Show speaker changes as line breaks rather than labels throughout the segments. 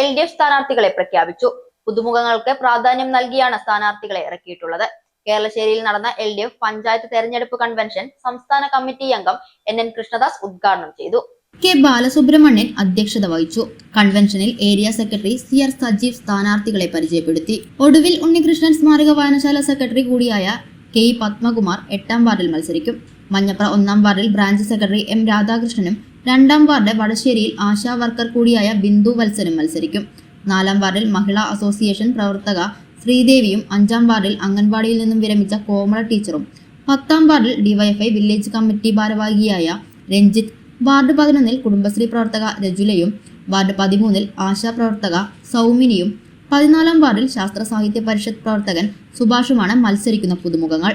L D F സ്ഥാനാർത്ഥികളെ പ്രഖ്യാപിച്ചു. പുതുമുഖങ്ങൾക്ക് പ്രാധാന്യം നൽകിയാണ് സ്ഥാനാർത്ഥികളെ ഇറക്കിയിട്ടുള്ളത്. കേരളശ്ശേരിയിൽ നടന്ന എൽ ഡി എഫ് പഞ്ചായത്ത് തെരഞ്ഞെടുപ്പ് കൺവെൻഷൻ സംസ്ഥാന കമ്മിറ്റി അംഗം എൻ എൻ കൃഷ്ണദാസ് ഉദ്ഘാടനം ചെയ്തു.
കെ ബാലസുബ്രഹ്മണ്യൻ അധ്യക്ഷത വഹിച്ചു. കൺവെൻഷനിൽ area secretary C R Sajeev സ്ഥാനാർത്ഥികളെ പരിചയപ്പെടുത്തി. ഒടുവിൽ ഉണ്ണികൃഷ്ണൻ സ്മാരക വായനശാല സെക്രട്ടറി കൂടിയായ കെ പത്മകുമാർ എട്ടാം വാർഡിൽ മത്സരിക്കും. മഞ്ഞപ്ര ഒന്നാം വാർഡിൽ ബ്രാഞ്ച് സെക്രട്ടറി എം രാധാകൃഷ്ണനും രണ്ടാം വാർഡ് വടശ്ശേരിയിൽ ആശാ വർക്കർ കൂടിയായ ബിന്ദു വത്സരം മത്സരിക്കും. നാലാം വാർഡിൽ മഹിളാ അസോസിയേഷൻ പ്രവർത്തക ശ്രീദേവിയും അഞ്ചാം വാർഡിൽ അംഗൻവാടിയിൽ നിന്നും വിരമിച്ച കോമള ടീച്ചറും. പത്താം വാർഡിൽ ഡിവൈഎഫ്ഐ വില്ലേജ് കമ്മിറ്റി ഭാരവാഹിയായ രഞ്ജിത്ത് വാർഡ് പതിനൊന്നിൽ കുടുംബശ്രീ പ്രവർത്തക രജുലയും വാർഡ് പതിമൂന്നിൽ ആശാ പ്രവർത്തക സൗമിനിയും പതിനാലാം വാർഡിൽ ശാസ്ത്ര സാഹിത്യ പരിഷത്ത് പ്രവർത്തകൻ സുഭാഷുമാണ് മത്സരിക്കുന്ന പുതുമുഖങ്ങൾ.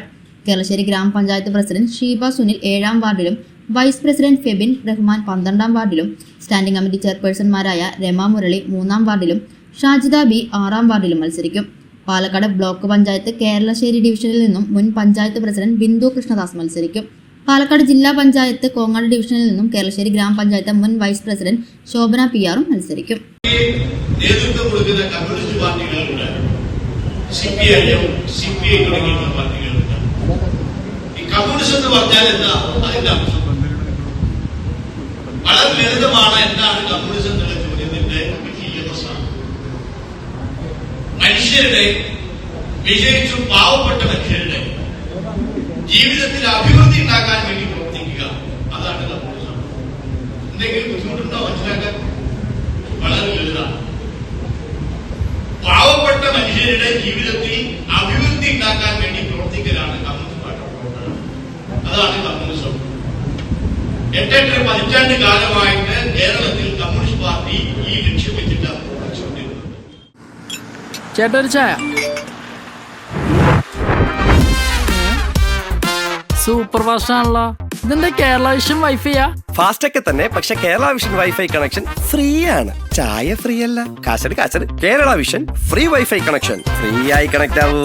കേരളശ്ശേരി ഗ്രാമപഞ്ചായത്ത് പ്രസിഡന്റ് ഷീബ സുനിൽ ഏഴാം വാർഡിലും വൈസ് പ്രസിഡന്റ് ഫെബിൻ റഹ്മാൻ പന്ത്രണ്ടാം വാർഡിലും സ്റ്റാൻഡിംഗ് കമ്മിറ്റി ചെയർപേഴ്സൺമാരായ രമ മുരളി മൂന്നാം വാർഡിലും ഷാജിദ ബി ആറാം വാർഡിലും മത്സരിക്കും. പാലക്കാട് ബ്ലോക്ക് പഞ്ചായത്ത് കേരളശ്ശേരി ഡിവിഷനിൽ നിന്നും മുൻ പഞ്ചായത്ത് പ്രസിഡന്റ് ബിന്ദു കൃഷ്ണദാസ് മത്സരിക്കും. പാലക്കാട് ജില്ലാ പഞ്ചായത്ത് കോങ്ങാട് ഡിവിഷനിൽ നിന്നും കേരളശ്ശേരി ഗ്രാമപഞ്ചായത്ത് മുൻ വൈസ് പ്രസിഡന്റ് ശോഭന പി ആറും മത്സരിക്കും.
നേതൃത്വം കൊടുക്കുന്ന കമ്മ്യൂണിസ്റ്റ് ഈ എന്ന് പറഞ്ഞാൽ എന്താ? അതിന്റെ അംശം വളരെ ലളിതമാണ് എന്താണ് കമ്മ്യൂണിസം എന്നുള്ള ചോദ്യത്തിന്റെ വിജയവസാനം മനുഷ്യരുടെ വിജയിച്ചും പാവപ്പെട്ട മനുഷ്യരുടെ ജീവിതത്തിൽ അഭിവൃദ്ധി ഉണ്ടാക്കാൻ വേണ്ടി പ്രവർത്തിക്കുക. അതാണ് കമ്മ്യൂണിസം എന്തെങ്കിലും ബുദ്ധിമുട്ടുണ്ടോ മനസ്സിലാക്കാൻ? വളരെ ലളിതമാണ്. പാവപ്പെട്ട മനുഷ്യരുടെ ജീവിതത്തിൽ അഭിവൃദ്ധി ഉണ്ടാക്കാൻ വേണ്ടി പ്രവർത്തിക്കലാണ് കമ്മ്യൂണിസ്റ്റ് പാർട്ടി. അതാണ് കമ്മ്യൂണിസം എട്ടെട്ടര പതിറ്റാണ്ട് കാലമായിട്ട് കേരളത്തിൽ കമ്മ്യൂണിസ്റ്റ് പാർട്ടി ഈ ലക്ഷ്യം വെച്ചിട്ട് പ്രവർത്തിച്ചുകൊണ്ടിരുന്നത്
ചേട്ടാ ചായ. സൂപ്പർ ഫാസ്റ്റ് ആണല്ലോ ഇതെന്താ കേരള വിഷൻ വൈഫൈയാ
ഫാസ്റ്റ് ഒക്കെ തന്നെ പക്ഷെ Kerala Vision wifi connection free ആണ് ചായ ഫ്രീ അല്ല കാശട് കാശട്. Kerala Vision free wifi connection free ആയി കണക്ട് ആവൂ